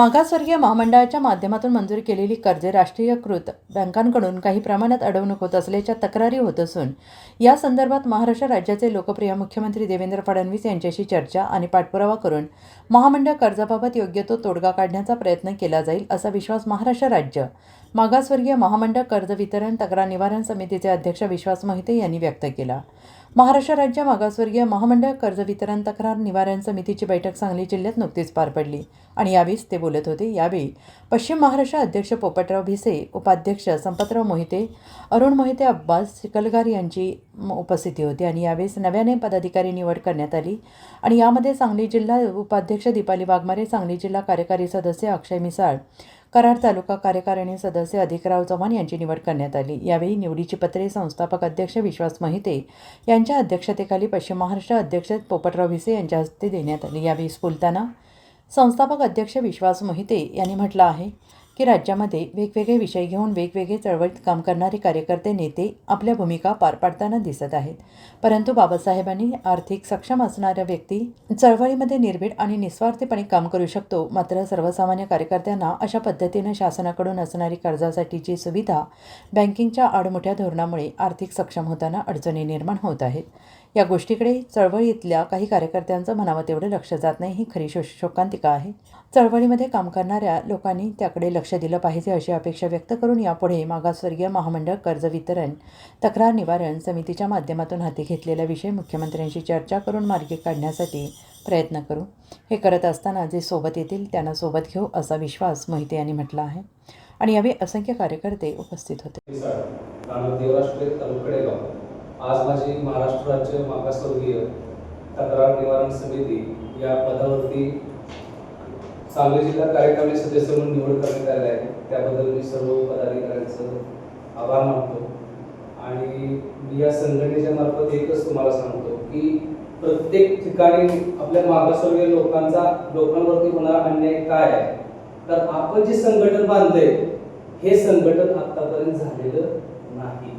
मागासवर्गीय महामंडळाच्या माध्यमातून मंजूर केलेली कर्जे राष्ट्रीयकृत. बँकांकडून काही प्रमाणात अडवणूक होत असल्याच्या तक्रारी होत असून या संदर्भात महाराष्ट्र राज्याचे लोकप्रिय मुख्यमंत्री देवेंद्र फडणवीस यांच्याशी चर्चा आणि पाठपुरावा करून महामंडळ कर्जाबाबत योग्य तो तोडगा काढण्याचा प्रयत्न केला जाईल असा विश्वास महाराष्ट्र राज्य मागासवर्गीय महामंडळ कर्ज वितरण तक्रार निवारण समितीचे अध्यक्ष विश्वास मोहिते यांनी व्यक्त केला. महाराष्ट्र राज्य मागासवर्गीय महामंडळ कर्ज वितरण तक्रार निवारण समितीची बैठक सांगली जिल्ह्यात नुकतीच पार पडली आणि यावेळीच ते बोलत होते. यावेळी पश्चिम महाराष्ट्र अध्यक्ष पोपटराव भिसे उपाध्यक्ष संपतराव मोहिते अरुण मोहिते अब्बास चिकलगार यांची उपस्थिती होती आणि यावेळेस नव्याने पदाधिकारी निवड करण्यात आली आणि यामध्ये सांगली जिल्हा उपाध्यक्ष दीपाली वाघमारे सांगली जिल्हा कार्यकारी सदस्य अक्षय मिसाळ कराड तालुका कार्यकारिणी सदस्य अधिकराव चव्हाण यांची निवड करण्यात आली. यावेळी निवडीची पत्रे संस्थापक अध्यक्ष विश्वास महिते यांच्या अध्यक्षतेखाली पश्चिम महाराष्ट्र अध्यक्ष पोपटराव भिसे यांच्या हस्ते देण्यात आली. यावेळी बोलताना संस्थापक अध्यक्ष विश्वास मोहिते यांनी म्हटलं आहे. की राज्यामध्ये वेगवेगळे विषय घेऊन वेगवेगळे चळवळीत काम करणारे कार्यकर्ते नेते आपल्या भूमिका पार पाडताना दिसत आहेत. परंतु बाबासाहेबांनी आर्थिक सक्षम असणाऱ्या व्यक्ती चळवळीमध्ये निर्भीड आणि निस्वार्थीपणे काम करू शकतो. मात्र सर्वसामान्य कार्यकर्त्यांना अशा पद्धतीनं शासनाकडून असणारी कर्जासाठीची सुविधा बँकिंगच्या आडमोठ्या धोरणामुळे आर्थिक सक्षम होताना अडचणी निर्माण होत आहेत. या गोष्टीकडे चळवळीतल्या काही कार्यकर्त्यांचं म्हणावं तेवढं लक्ष जात नाही ही खरी शो शोकांतिका आहे. चळवळीमध्ये काम करणाऱ्या लोकांनी त्याकडे लक्ष दिलं पाहिजे अशी अपेक्षा व्यक्त करून यापुढे मागासवर्गीय महामंडळ कर्ज वितरण तक्रार निवारण समितीच्या माध्यमातून हाती घेतलेला विषय मुख्यमंत्र्यांशी चर्चा करून मार्गी काढण्यासाठी प्रयत्न करू. हे करत असताना जे सोबत येतील त्यांना सोबत घेऊ असा विश्वास मोहिते यांनी म्हटला आहे. आणि यावेळी असंख्य कार्यकर्ते उपस्थित होते. आज माझी महाराष्ट्र राज्य मागासवर्गीय तक्रार निवारण समिती या पदावरती सांगली जिल्हा कार्यकारिणी सदस्य म्हणून निवड करण्यात आले आहे. त्याबद्दल मी सर्व पदाधिकाऱ्यांचं आभार मानतो. आणि मी या संघटनेच्या मार्फत एकच तुम्हाला सांगतो की प्रत्येक ठिकाणी आपल्या मागासवर्गीय लोकांचा लोकांवरती होणारा अन्याय काय आहे? तर आपण जे संघटन बांधलंय हे संघटन आतापर्यंत झालेलं नाही.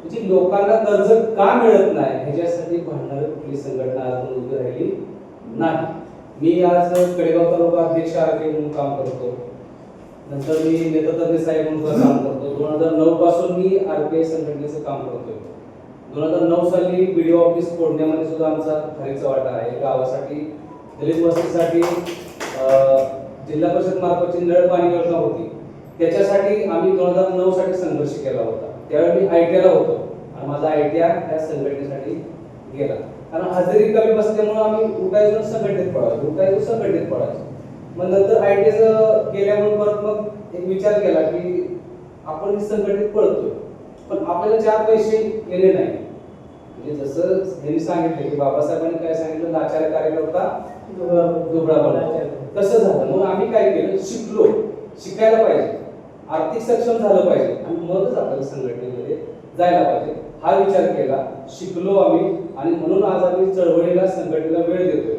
म्हणजे लोकांना कर्ज का मिळत नाही ह्याच्यासाठी भांडणारी कुठली संघटना अजून उभी राहिली नाही. मी आज कडेगाव तालुका अध्यक्ष आरके म्हणून काम करतो. नंतर मी नेतृत्व साहेब म्हणून काम करतो. दोन हजार नऊ पासून मी आरपीआय संघटनेचं काम करतोय. दोन हजार नऊ साली बीडीओ ऑफिस फोडण्यामध्ये सुद्धा आमचा खरीचा वाटा आहे. गावासाठी दलित वस्तीसाठी जिल्हा परिषद मार्फतची नळ पाणी योजना होती. त्याच्यासाठी आम्ही दोन हजार नऊ साठी संघर्ष केला होता. त्यावेळी मी आय टी आयला होतो. आणि माझा आय टी आय या संघटनेसाठी गेला. कारण हजेरी कमी बसल्यामुळे आम्ही उठायचो आणि संघटनेत पडायचो उठायचो संघटनेत पडायचो मग नंतर आय टी गेल्यामुळे परत मग एक विचार केला की आपण संघटनेत पळतोय. पण आपल्याला चार पैसे गेले नाही. म्हणजे जसं त्यांनी सांगितलं की बाबासाहेबांनी काय सांगितलं लाचार कार्यकर्ता दुबळा बनला तसं झालं. मग आम्ही काय केलं? शिकलो. शिकायला पाहिजे. आर्थिक सक्षम झालं पाहिजे. आणि मगच आपल्याला संघटनेमध्ये जायला पाहिजे. हा विचार केला शिकलो आम्ही आणि म्हणून आज आम्ही चळवळीला संघटनेला वेळ देतोय.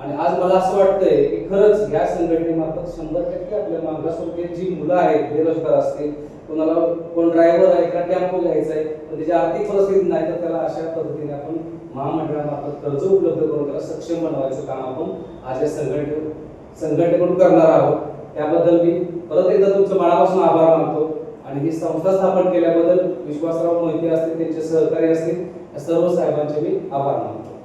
आणि आज मला असं वाटतंय की खरंच ह्या संघटनेमार्फत शंभर टक्के आपल्या मागासवर्गीय जी मुलं आहेत बेरोजगार असतील कोणाला कोण ड्रायव्हर आहे का टेम्पो घ्यायचा आहे पण त्याची आर्थिक परिस्थिती नाही तर त्याला अशा पद्धतीने आपण महामंडळामार्फत कर्ज उपलब्ध करून त्याला सक्षम बनवायचं काम आपण आज या संघटने संघटनेकडून करणार आहोत. त्याबद्दल मी परत एकदा तुमचं मनापासून आभार मानतो. आणि ही संस्था स्थापन केल्याबद्दल विश्वासराव मोहिते असतील त्यांचे सहकारी असतील सर्व साहेबांचे मी आभार मानतो.